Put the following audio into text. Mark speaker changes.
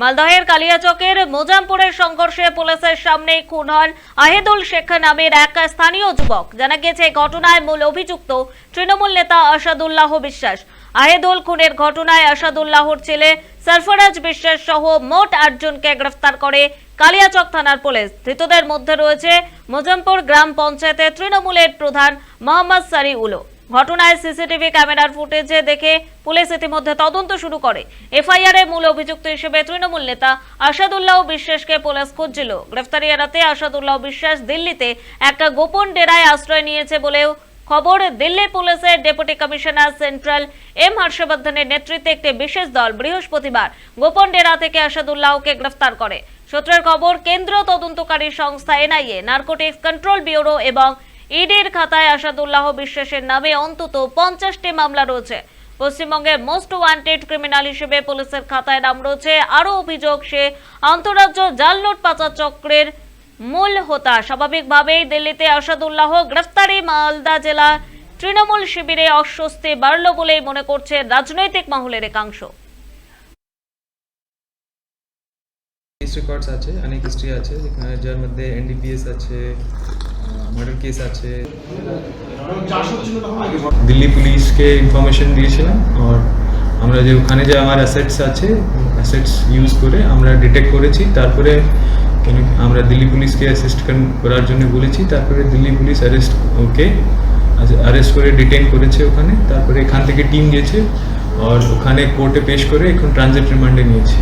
Speaker 1: মালদহের কালিয়াচকের মোজামপুরের সংঘর্ষে পুলিশের সামনে খুন হন আহিদুল শেখ নামের এক স্থানীয় যুবক। জানা গেছে ঘটনায় মূল অভিযুক্ত তৃণমূল নেতা আসাদুল্লাহ বিশ্বাস। আহিদুল খুনের ঘটনায় আসাদুল্লাহর ছেলে সরফরাজ বিশ্বাস সহ মোট আটজনকে গ্রেফতার করে কালিয়াচক থানার পুলিশ। ধৃতদের মধ্যে রয়েছে মোজামপুর গ্রাম পঞ্চায়েতের তৃণমূলের প্রধান মোহাম্মদ সারি উলো ঘটনায় সিসিটিভি ক্যামেরার ফুটেজে দেখে পুলিশ ইতিমধ্যে তদন্ত শুরু করে। এফআইআর এ মূল অভিযুক্ত হিসেবে তৃণমূল নেতা আসাদুল্লাহ বিশ্বাসকে পুলিশ খুঁজছিল। গ্রেফতারি এড়াতে আসাদুল্লাহ বিশ্বাস দিল্লিতে একটা গোপন ডেরায় আশ্রয় নিয়েছে বলেও খবর। দিল্লি পুলিশের ডেপুটি কমিশনার সেন্ট্রাল এম হর্ষবর্ধনের নেতৃত্বে একটি বিশেষ দল বৃহস্পতিবার গোপন ডেরা থেকে আসাদুল্লাহকে গ্রেফতার করে। সূত্রের খবর কেন্দ্র তদন্তকারী সংস্থা এনআইএ, নার্কোটিক্স কন্ট্রোল ব্যুরো এবং ইডির খাতায় আসাদুল্লাহ বিশ্বাসের নামে অন্তত পঞ্চাশটি মামলা রয়েছে। পশ্চিমবঙ্গের মোস্ট ওয়ান্টেড ক্রিমিনাল হিসেবে পুলিশের খাতায় নাম রয়েছে। আরও অভিযোগ, সে আন্তরাজ্য জাল নোট পাচার চক্রের মূল হোতা। স্বাভাবিকভাবেই দিল্লিতে আসাদুল্লাহ গ্রেফতারি মালদা জেলা তৃণমূল শিবিরে অস্বস্তি বাড়ল বলেই মনে করছে রাজনৈতিক মহলের একাংশ।
Speaker 2: রেকর্ডস আছে, অনেক হিস্ট্রি আছে যার মধ্যে এনডিপিএস আছে কেস আছে। দিল্লি পুলিশকে ইনফরমেশন দিয়েছিলাম আর আমরা যে ওখানে যে আমার অ্যাসেটস আছে অ্যাসেটস ইউজ করে আমরা ডিটেক্ট করেছি। তারপরে কেন আমরা দিল্লি পুলিশকে অ্যাসিস্ট করার জন্য বলেছি। তারপরে দিল্লি পুলিশ অ্যারেস্ট ওকে অ্যারেস্ট করে ডিটেন করেছে ওখানে। তারপরে এখান থেকে টিম গেছে। আর ওখানে কোর্টে পেশ করে এখন ট্রানজিট রিমান্ডে নিয়েছে।